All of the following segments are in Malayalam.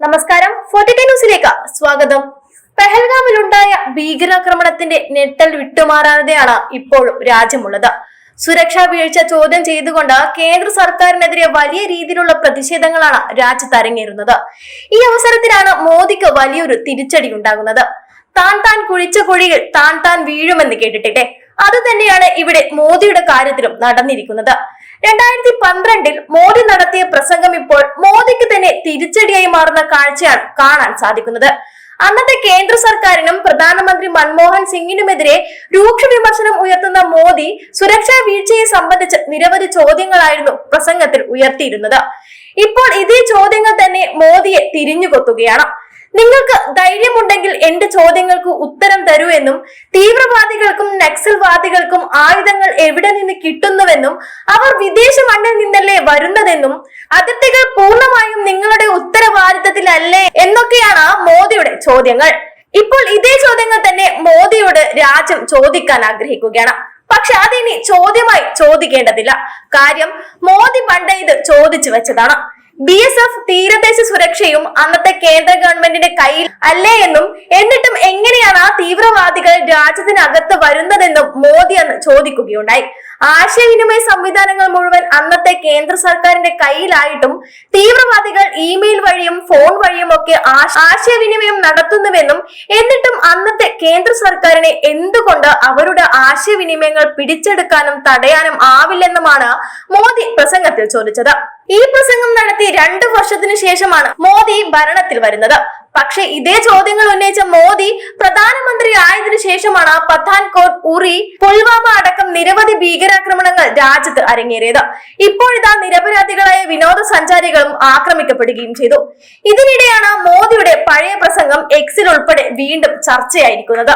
നമസ്കാരം. ഫോർട്ടി ന്യൂസിലേക്ക് സ്വാഗതം. പെഹൽഗാമിലുണ്ടായ ഭീകരാക്രമണത്തിന്റെ ഞെട്ടൽ വിട്ടുമാറാതെയാണ് ഇപ്പോഴും രാജ്യമുള്ളത്. സുരക്ഷാ വീഴ്ച ചോദ്യം ചെയ്തുകൊണ്ട് കേന്ദ്ര സർക്കാരിനെതിരെ വലിയ രീതിയിലുള്ള പ്രതിഷേധങ്ങളാണ് രാജ്യത്ത് അരങ്ങേറുന്നത് ഈ അവസരത്തിലാണ് മോദിക്ക് വലിയൊരു തിരിച്ചടി ഉണ്ടാകുന്നത് താൻ താൻ കുഴിച്ച കുഴിയിൽ താൻ താൻ വീഴുമെന്ന് കേട്ടിട്ടില്ലേ അത് തന്നെയാണ് ഇവിടെ മോദിയുടെ കാര്യത്തിലും നടന്നിരിക്കുന്നത്. രണ്ടായിരത്തി പന്ത്രണ്ടിൽ മോദി നടത്തിയ പ്രസംഗം ഇപ്പോൾ മോദിക്ക് തന്നെ തിരിച്ചടിയായി മാറുന്ന കാഴ്ചയാണ് കാണാൻ സാധിക്കുന്നത്. അന്നത്തെ കേന്ദ്ര സർക്കാരിനും പ്രധാനമന്ത്രി മൻമോഹൻ സിംഗിനുമെതിരെ രൂക്ഷ വിമർശനം ഉയർത്തുന്ന മോദി സുരക്ഷാ വീഴ്ചയെ സംബന്ധിച്ച് നിരവധി ചോദ്യങ്ങളായിരുന്നു പ്രസംഗത്തിൽ ഉയർത്തിയിരുന്നത്. ഇപ്പോൾ ഇതേ ചോദ്യങ്ങൾ തന്നെ മോദിയെ തിരിഞ്ഞുകൊത്തുകയാണ്. നിങ്ങൾക്ക് ധൈര്യമുണ്ടെങ്കിൽ എന്റെ ചോദ്യങ്ങൾക്ക് ഉത്തരം തരൂ എന്നും തീവ്രവാദികൾക്കും നക്സൽവാദികൾക്കും ആയുധങ്ങൾ എവിടെ നിന്ന് കിട്ടുന്നുവെന്നും അവർ വിദേശ മണ്ണിൽ നിന്നല്ലേ വരുന്നതെന്നും അതിർത്തികൾ പൂർണമായും നിങ്ങളുടെ ഉത്തരവാദിത്തത്തിലല്ലേ എന്നൊക്കെയാണ് മോദിയുടെ ചോദ്യങ്ങൾ. ഇപ്പോൾ ഇതേ ചോദ്യങ്ങൾ തന്നെ മോദിയോട് രാജ്യം ചോദിക്കാൻ ആഗ്രഹിക്കുകയാണ്. പക്ഷെ അതിനി ചോദ്യമായി ചോദിക്കേണ്ടതില്ല. കാര്യം മോദി പണ്ട് ഇത് ചോദിച്ചു വെച്ചതാണ്. ബി എസ് എഫ് തീരദേശ സുരക്ഷയും അന്നത്തെ കേന്ദ്ര ഗവൺമെന്റിന്റെ കയ്യിൽ അല്ലേ എന്നും എന്നിട്ടും എങ്ങനെയാണ് ആ തീവ്രവാദികൾ രാജ്യത്തിനകത്ത് വരുന്നതെന്നും മോദി അന്ന് ചോദിക്കുകയുണ്ടായി. ആശയവിനിമയ സംവിധാനങ്ങൾ മുഴുവൻ അന്നത്തെ കേന്ദ്ര സർക്കാരിന്റെ കയ്യിലായിട്ടും തീവ്രവാദികൾ ഇമെയിൽ വഴിയും ഫോൺ വഴിയും ഒക്കെ ആശ- ആശയവിനിമയം നടത്തുന്നുവെന്നും എന്നിട്ടും അന്നത്തെ കേന്ദ്ര സർക്കാരിനെ എന്തുകൊണ്ട് അവരുടെ ആശയവിനിമയങ്ങൾ പിടിച്ചെടുക്കാനും തടയാനും ആവില്ലെന്നുമാണ് മോദി പ്രസംഗത്തിൽ ചോദിച്ചത്. ഈ പ്രസംഗം നടത്തി രണ്ടു വർഷത്തിനു ശേഷമാണ് മോദി ഭരണത്തിൽ വരുന്നത്. പക്ഷെ ഇതേ ചോദ്യങ്ങൾ ഉന്നയിച്ച മോദി പ്രധാനമന്ത്രി ആയതിനു ശേഷമാണ് പത്താൻകോട്ട് ഉറി പുൽവാമ അടക്കം നിരവധി ഭീകരാക്രമണങ്ങൾ രാജ്യത്ത് അരങ്ങേറിയത്. ഇപ്പോഴിതാ നിരപരാധികളായ വിനോദസഞ്ചാരികളും ആക്രമിക്കപ്പെടുകയും ചെയ്തു. ഇതിനിടെയാണ് മോദിയുടെ പഴയ പ്രസംഗം എക്സിൽ ഉൾപ്പെടെ വീണ്ടും ചർച്ചയായിരിക്കുന്നത്.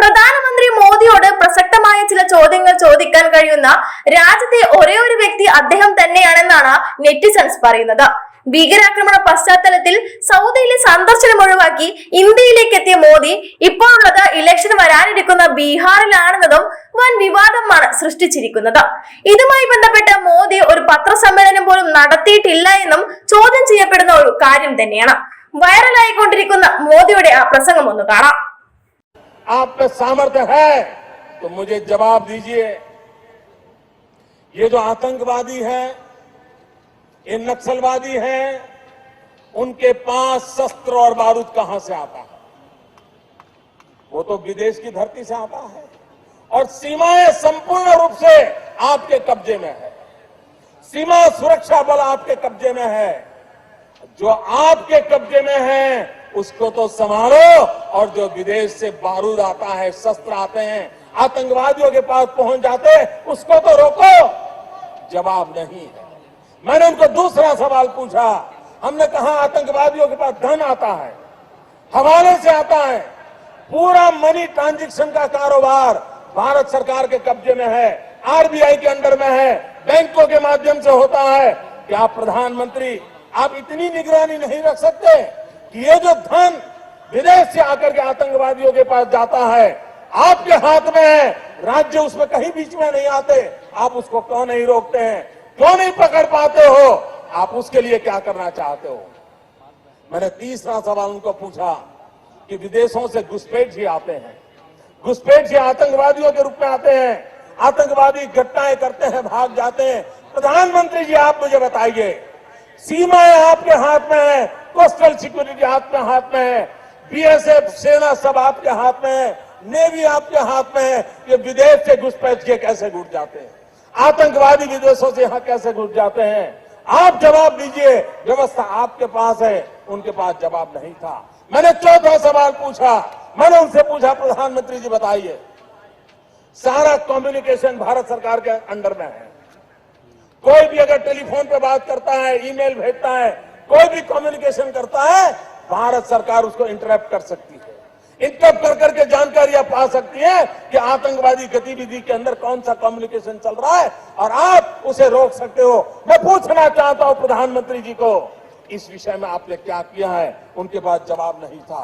പ്രധാനമന്ത്രി മോദിയോട് പ്രസക്തമായ ചില ചോദ്യങ്ങൾ ചോദിക്കാൻ കഴിയുന്ന രാജ്യത്തെ ഒരേ ഒരു വ്യക്തി അദ്ദേഹം തന്നെയാണെന്നാണ് നെറ്റിസൺസ് പറയുന്നത്. ഭീകരാക്രമണ പശ്ചാത്തലത്തിൽ സൗദിയിലെ സന്ദർശനം ഒഴിവാക്കി ഇന്ത്യയിലേക്ക് എത്തിയ മോദി ഇപ്പോഴുള്ളത് ഇലക്ഷൻ വരാനിരിക്കുന്ന ബീഹാറിലാണെന്നതും വൻ വിവാദമാണ് സൃഷ്ടിച്ചിരിക്കുന്നത് ഇതുമായി ബന്ധപ്പെട്ട് മോദി ഒരു പത്രസമ്മേളനം പോലും നടത്തിയിട്ടില്ല എന്നും ചോദ്യം ചെയ്യപ്പെടുന്ന ഒരു കാര്യം തന്നെയാണ് വൈറലായിക്കൊണ്ടിരിക്കുന്ന മോദിയുടെ ആ പ്രസംഗം ഒന്ന് കാണാം आप में सामर्थ्य है तो मुझे जवाब दीजिए ये जो आतंकवादी है ये नक्सलवादी हैं, उनके पास शस्त्र और बारूद कहाँ से आता है? वो तो विदेश की धरती से आता है। और सीमाएँ संपूर्ण रूप से आपके कब्जे में है। सीमा सुरक्षा बल आपके कब्जे में है। जो आपके कब्जे में है, उसको तो संभालो और जो विदेश से बारूद आता है, शस्त्र आते हैं, आतंकवादियों के पास पहुँच जाते उसको तो रोको। जवाब नहीं है। मैंने उनको दूसरा सवाल पूछा। हमने कहा, आतंकवादियों के पास धन आता है, हवाले से आता है। पूरा मनी ट्रांजेक्शन का कारोबार भारत सरकार के कब्जे में है, आरबीआई के अंडर में है, बैंकों के माध्यम से होता है। क्या प्रधानमंत्री, आप इतनी निगरानी नहीं रख सकते कि ये जो धन विदेश से आकर के आतंकवादियों के पास जाता है, आपके हाथ में है, राज्य उसमें कहीं बीच में नहीं आते, आप उसको क्यों नहीं रोकते हैं? क्यों नहीं पकड़ पाते हो? आप उसके लिए क्या करना चाहते हो? मैंने तीसरा सवाल उनको पूछा कि विदेशों से घुसपैठ ही आते हैं। घुसपैठ ही आतंकवादियों के रूप में आते हैं। आतंकवादी घटनाएँ करते हैं, भाग जाते हैं। प्रधानमंत्री जी, आप मुझे बताइए सीमाएँ आपके हाथ में है? कोस्टल सिक्योरिटी आपके हाथ में है? बीएसएफ सेना सब आपके हाथ में है? नेवी आपके हाथ में है? ये विदेश से घुसपैठ के कैसे घुट जाते हैं? आतंकवादी विदेशों से यहाँ कैसे घुस जाते हैं? आप जवाब दीजिए, व्यवस्था आपके पास है। उनके पास जवाब नहीं था। मैंने चौथा सवाल पूछा। मैंने उनसे पूछा, प्रधानमंत्री जी बताइए। सारा कम्युनिकेशन भारत सरकार के अंडर में है। कोई भी अगर टेलीफोन पे बात करता है, ईमेल भेजता है, कोई भी कम्युनिकेशन करता है, भारत सरकार उसको इंटरप्ट कर सकती है। इंटरप्ट कर करके आप पा सकती है कि आतंकवादी गतिविधि के अंदर कौन सा कम्युनिकेशन चल रहा है और आप उसे रोक सकते हो। मैं पूछना चाहता हूँ प्रधानमंत्री जी को, इस विषय में आपने क्या किया है? उनके पास जवाब नहीं था।